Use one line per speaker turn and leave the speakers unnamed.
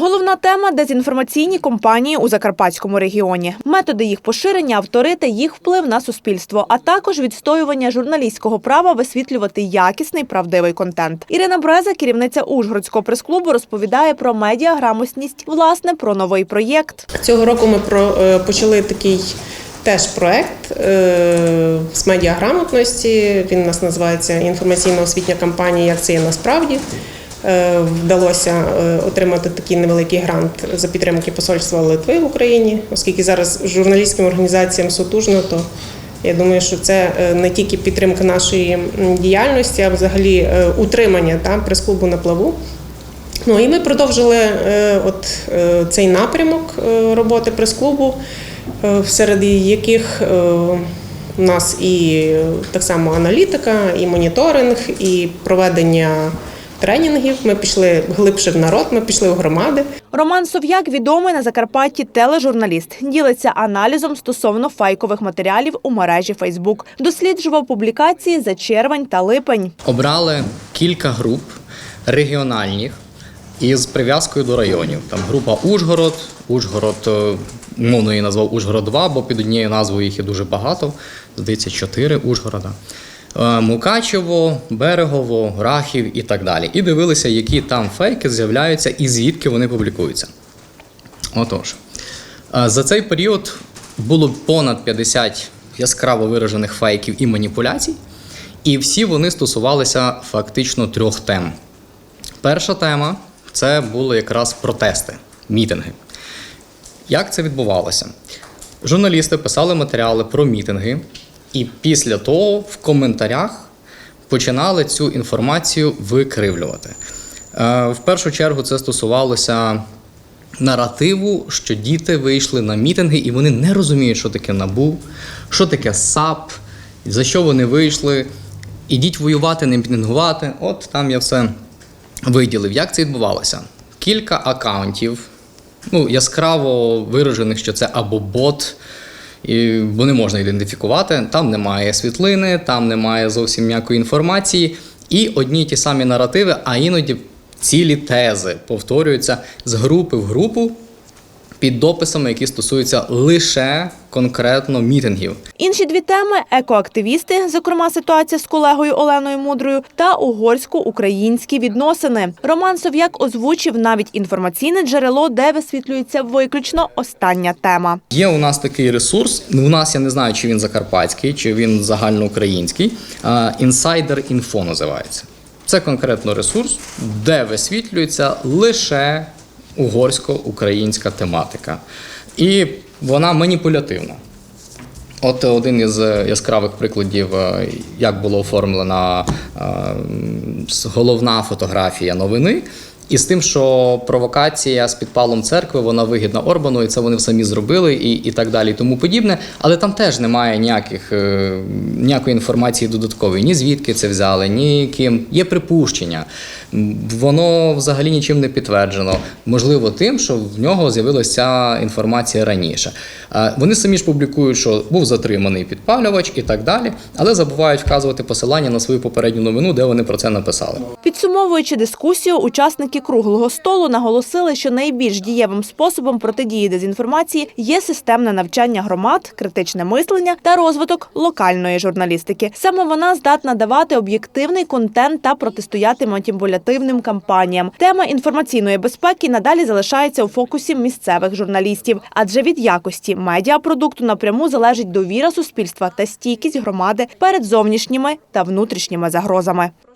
Головна тема дезінформаційні компанії у закарпатському регіоні, методи їх поширення, автори та їх вплив на суспільство, а також відстоювання журналістського права висвітлювати якісний правдивий контент. Ірина Бреза, керівниця Ужгородського прес-клубу, розповідає про медіаграмотність, власне, про новий проєкт.
Цього року ми е, почали такий теж проект е, з медіаграмотності. Він у нас називається інформаційно-освітня кампанія Як це є насправді. Е, Вдалося е, отримати такий невеликий грант за підтримки Посольства Литви в Україні, оскільки зараз журналістським організаціям сутужно, то я думаю, що це е, не тільки підтримка нашої діяльності, а взагалі утримання та, прес-клубу на плаву. Ну і ми продовжили от цей напрямок роботи прес-клубу, серед яких у нас і так само аналітика, і моніторинг, і проведення тренінгів. Ми пішли глибше в народ, ми пішли в громади.
Роман Сов'як відомий на Закарпатті тележурналіст. Ділиться аналізом стосовно фейкових матеріалів у мережі Фейсбук. Досліджував публікації за червень та липень.
обрали кілька груп регіональних із прив'язкою до районів. Там група Ужгород, Ужгород, е, мовно її назвав Ужгород 2, бо під однією назвою їх є дуже багато. Здається, чотири Ужгорода. Е, Мукачево, Берегово, Рахів і так далі. І дивилися, які там фейки з'являються і звідки вони публікуються. Отож, е, за цей період було понад 50 яскраво виражених фейків і маніпуляцій, і всі вони стосувалися фактично трьох тем. Перша тема це були якраз протести, мітинги. Як це відбувалося? Журналісти писали матеріали про мітинги, і після того в коментарях починали цю інформацію викривлювати. Е, В першу чергу це стосувалося наративу, що діти вийшли на мітинги і вони не розуміють, що таке НАБУ, що таке САП, за що вони вийшли. Ідіть воювати, не мітингувати. От там я все виділив. Як це відбувалося? Кілька акаунтів, ну, яскраво виражених, що це або бот, і бо не можна ідентифікувати. Там немає світлини, там немає зовсім ніякої інформації. І одні ті самі наративи, а іноді цілі тези повторюються з групи в групу під дописами, які стосуються лише конкретно мітингів.
Інші дві теми екоактивісти, зокрема ситуація з колегою Оленою Мудрою, та угорсько-українські відносини. Роман Сов'як озвучив навіть інформаційне джерело, де висвітлюється виключно остання тема.
Є у нас такий ресурс. ну, У нас я не знаю, чи він закарпатський, чи він загальноукраїнський. Insider Info називається. Це конкретно ресурс, де висвітлюється лише угорсько-українська тематика. І вона маніпулятивна. От один із е, яскравих прикладів, е, як була оформлена е, головна фотографія новини, і з тим, що провокація з підпалом церкви вона вигідна Орбану, і це вони самі зробили, і, і так далі, і тому подібне. Але там теж немає ніяких, е, ніякої інформації додаткової, ні звідки це взяли, ні ким. Є припущення. Воно взагалі нічим не підтверджено. Можливо, тим, що в нього з'явилася інформація раніше. Е, Вони самі ж публікують, що був затриманий підпалювач і так далі, але забувають вказувати посилання на свою попередню новину, де вони про це написали.
Підсумовуючи дискусію, учасники круглого столу наголосили, що найбільш дієвим способом протидії дезінформації є системне навчання громад, критичне мислення та розвиток локальної журналістики. Саме вона здатна давати об'єктивний контент та протистояти маніпулятивним кампаніям. Тема інформаційної безпеки надалі залишається у фокусі місцевих журналістів, адже від якості медіапродукту напряму залежить довіра суспільства та стійкість громади перед зовнішніми та внутрішніми загрозами.